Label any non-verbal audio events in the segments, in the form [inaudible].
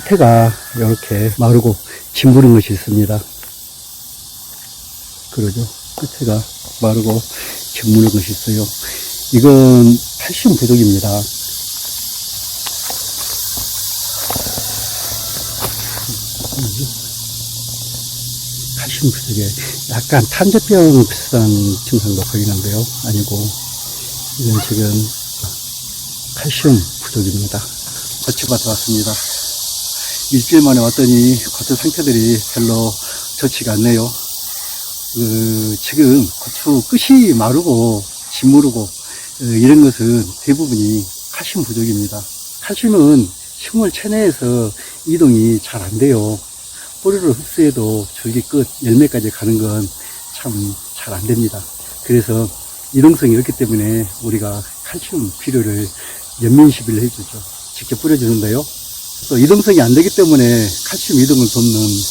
끝에가 이렇게 마르고 짓무른 것이 있습니다. 그러죠. 끝에가 마르고 짓무른 것이 있어요. 이건 칼슘 부족입니다. 칼슘 부족에 약간 탄저병 비슷한 증상도 보이는데요. 아니고 이건 지금 칼슘 부족입니다. 거치밭에 왔습니다. 일주일 만에 왔더니 고추 상태들이 별로 좋지가 않네요. 그, 지금 고추 끝이 마르고 짓무르고 어, 이런 것은 대부분이 칼슘 부족입니다. 칼슘은 식물 체내에서 이동이 잘 안 돼요. 뿌리를 흡수해도 줄기 끝 열매까지 가는 건 참 잘 안 됩니다. 그래서 이동성이 있기 때문에 우리가 칼슘 필요를 연민시비를 해주죠. 직접 뿌려주는데요. 또 이동성이 안 되기 때문에 칼슘 이동을 돕는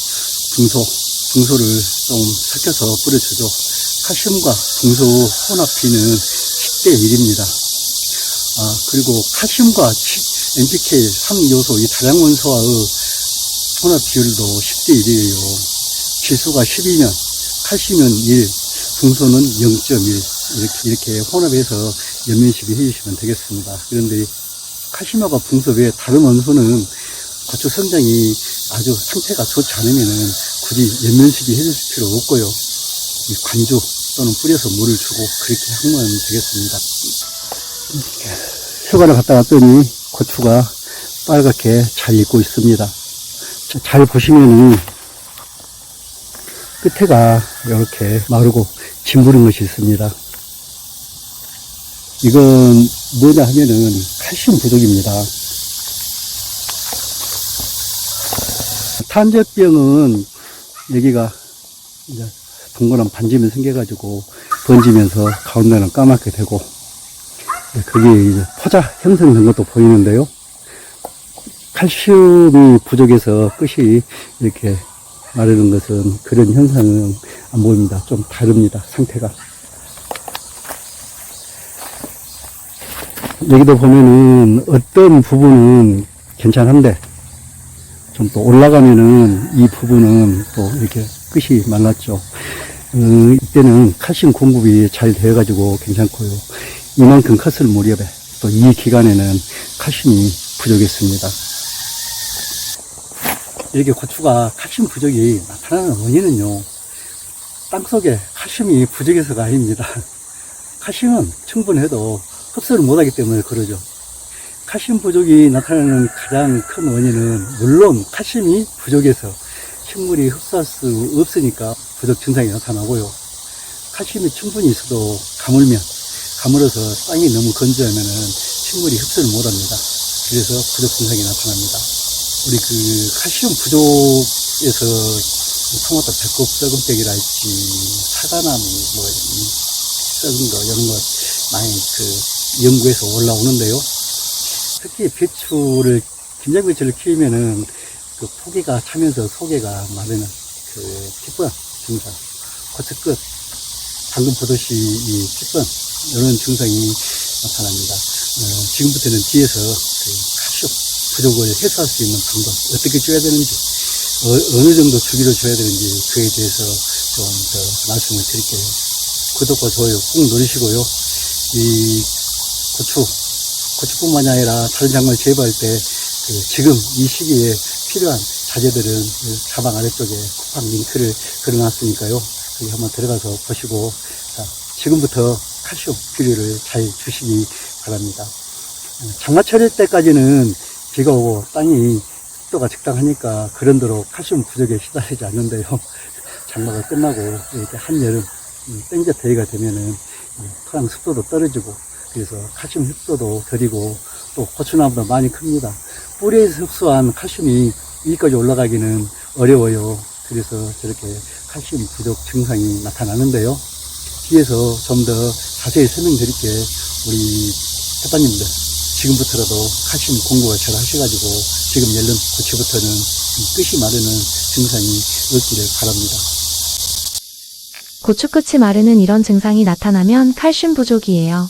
붕소, 붕소를 좀 섞여서 뿌려주죠. 칼슘과 붕소 혼합비는 10대 1입니다. 아, 그리고 칼슘과 NPK 3요소, 이 다량 원소와의 혼합 비율도 10대 1이에요. 지수가 12면 칼슘은 1, 붕소는 0.1 이렇게, 이렇게 혼합해서 연면시비 해주시면 되겠습니다. 그런데 칼슘하고 붕소 외에 다른 원소는 고추 성장이 아주 상태가 좋지 않으면은 굳이 연면시비 해줄 필요 없고요. 이 관주 또는 뿌려서 물을 주고 그렇게 하면 되겠습니다. 휴가를 갔다 왔더니 고추가 빨갛게 잘 익고 있습니다. 자, 잘 보시면은 끝에가 이렇게 마르고 짓무른 것이 있습니다. 이건 뭐냐 하면은 칼슘 부족입니다. 탄저병은 여기가 이제 동그란 반지면 생겨가지고 번지면서 가운데는 까맣게 되고 그게 이제 포자 형성된 것도 보이는데요. 칼슘이 부족해서 끝이 이렇게 마르는 것은 그런 현상은 안 보입니다. 좀 다릅니다. 상태가. 여기도 보면은 어떤 부분은 괜찮은데 좀 또 올라가면은 이 부분은 또 이렇게 끝이 말랐죠. 어, 이때는 칼슘 공급이 잘 되어가지고 괜찮고요. 이만큼 컸을 무렵에 또 이 기간에는 칼슘이 부족했습니다. 이렇게 고추가 칼슘 부족이 나타나는 원인은요, 땅속에 칼슘이 부족해서가 아닙니다. [laughs] 칼슘은 충분해도 흡수를 못하기 때문에 그러죠. 칼슘 부족이 나타나는 가장 큰 원인은 물론 칼슘이 부족해서 식물이 흡수할 수 없으니까 부족 증상이 나타나고요. 칼슘이 충분히 있어도 가물면 가물어서 땅이 너무 건조하면은 식물이 흡수를 못합니다. 그래서 부족 증상이 나타납니다. 우리 그 칼슘 부족에서 토마토 배꼽 썩은 빼기랄지 사과나무 뭐이 썩은 거 이런 거 많이 그 연구해서 올라오는데요. 특히 배추를 김장 배추를 키우면은 그 포기가 차면서 속에가 마르는 그 피권 증상, 고추 끝 방금 보듯이 이 피권 이런 증상이 나타납니다. 어, 지금부터는 뒤에서 그 칼슘 부족을 해소할 수 있는 방법 어떻게 줘야 되는지 어, 느 정도 주기로 줘야 되는지 그에 대해서 좀 더 말씀을 드릴게요. 구독과 좋아요 꾹 누르시고요. 이 고추 고추뿐만이 아니라 다른 작물 재배할 때 그 지금 이 시기에 필요한 자재들은 그 사방 아래쪽에 쿠팡 링크를 걸어놨으니까요. 여기 한번 들어가서 보시고 자, 지금부터 칼슘 비료를 잘 주시기 바랍니다. 어, 장마철일 때까지는 비가 오고 땅이 습도가 적당하니까 그런대로 칼슘 부족에 시달리지 않는데요. [laughs] 장마가 끝나고 이렇게 한여름 음, 땡볕 대기가 되면은 음, 토양 습도도 떨어지고 그래서 칼슘 흡수도 더디고 또 고추나무도 많이 큽니다. 뿌리에서 흡수한 칼슘이 위까지 올라가기는 어려워요. 그래서 저렇게 칼슘 부족 증상이 나타나는데요. 뒤에서 좀 더 자세히 설명드릴게 우리 회사님들 지금부터라도 칼슘 공급을 잘 하셔가지고 지금 열린 고추부터는 끝이 마르는 증상이 없기를 바랍니다. 고추 끝이 마르는 이런 증상이 나타나면 칼슘 부족이에요.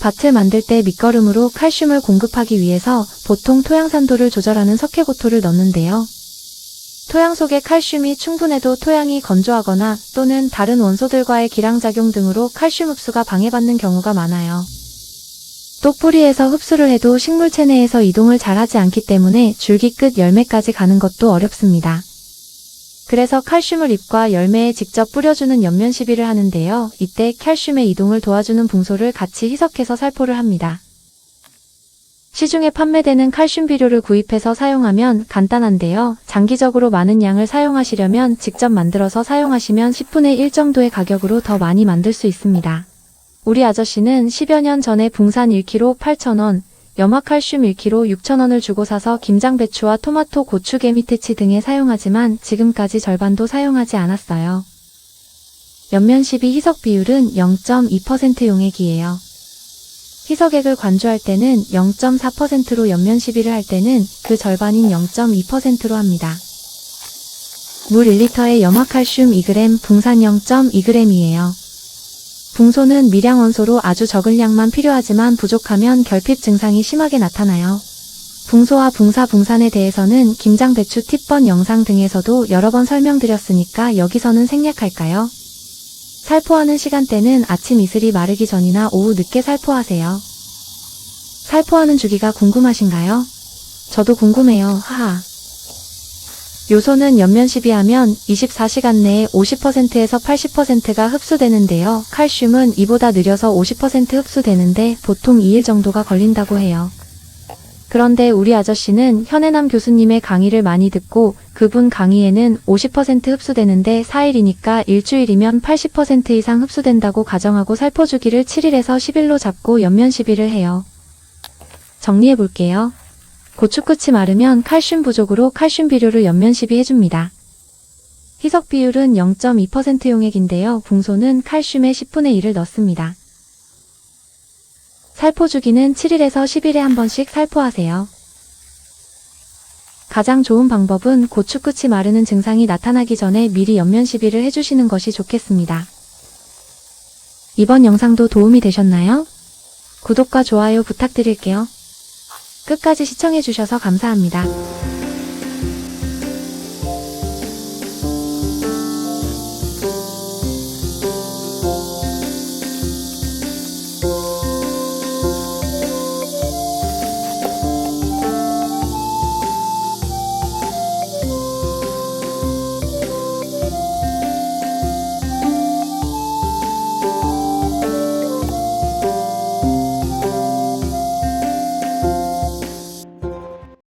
밭을 만들 때 밑거름으로 칼슘을 공급하기 위해서 보통 토양 산도를 조절하는 석회고토를 넣는데요. 토양 속에 칼슘이 충분해도 토양이 건조하거나 또는 다른 원소들과의 기량작용 등으로 칼슘 흡수가 방해받는 경우가 많아요. 또 뿌리에서 흡수를 해도 식물 체 내에서 이동을 잘하지 않기 때문에 줄기 끝 열매까지 가는 것도 어렵습니다. 그래서 칼슘을 잎과 열매에 직접 뿌려주는 연면 시비를 하는데요. 이때 칼슘의 이동을 도와주는 붕소를 같이 희석해서 살포를 합니다. 시중에 판매되는 칼슘 비료를 구입해서 사용하면 간단한데요. 장기적으로 많은 양을 사용하시려면 직접 만들어서 사용하시면 10분의 1 정도의 가격으로 더 많이 만들 수 있습니다. 우리 아저씨는 10여 년 전에 붕산 1kg 8,000원, 염화칼슘 1kg 6,000원을 주고 사서 김장 배추와 토마토, 고추, 개미태치 등에 사용하지만 지금까지 절반도 사용하지 않았어요. 연면 12 희석 비율은 0.2% 용액이에요. 희석액을 관주할 때는 0.4%로 연면 시비를 할 때는 그 절반인 0.2%로 합니다. 물 1리터에 염화칼슘 2g, 붕산 0.2g이에요. 붕소는 미량 원소로 아주 적은 양만 필요하지만 부족하면 결핍 증상이 심하게 나타나요. 붕소와 붕사 붕산에 대해서는 김장 배추 팁번 영상 등에서도 여러 번 설명드렸으니까 여기서는 생략할까요? 살포하는 시간대는 아침 이슬이 마르기 전이나 오후 늦게 살포하세요. 살포하는 주기가 궁금하신가요? 저도 궁금해요. 하하. 요소는 연면 시비하면 24시간 내에 50%에서 80%가 흡수되는데요. 칼슘은 이보다 느려서 50% 흡수되는데 보통 2일 정도가 걸린다고 해요. 그런데 우리 아저씨는 현해남 교수님의 강의를 많이 듣고 그분 강의에는 50% 흡수되는데 4일이니까 일주일이면 80% 이상 흡수된다고 가정하고 살포주기를 7일에서 10일로 잡고 연면 시비를 해요. 정리해 볼게요. 고추끝이 마르면 칼슘 부족으로 칼슘 비료를 연면 시비해줍니다. 희석 비율은 0.2% 용액인데요. 붕소는 칼슘의 10분의 1을 넣습니다. 살포 주기는 7일에서 10일에 한 번씩 살포하세요. 가장 좋은 방법은 고추 끝이 마르는 증상이 나타나기 전에 미리 연면 시비를 해주시는 것이 좋겠습니다. 이번 영상도 도움이 되셨나요? 구독과 좋아요 부탁드릴게요. 끝까지 시청해주셔서 감사합니다.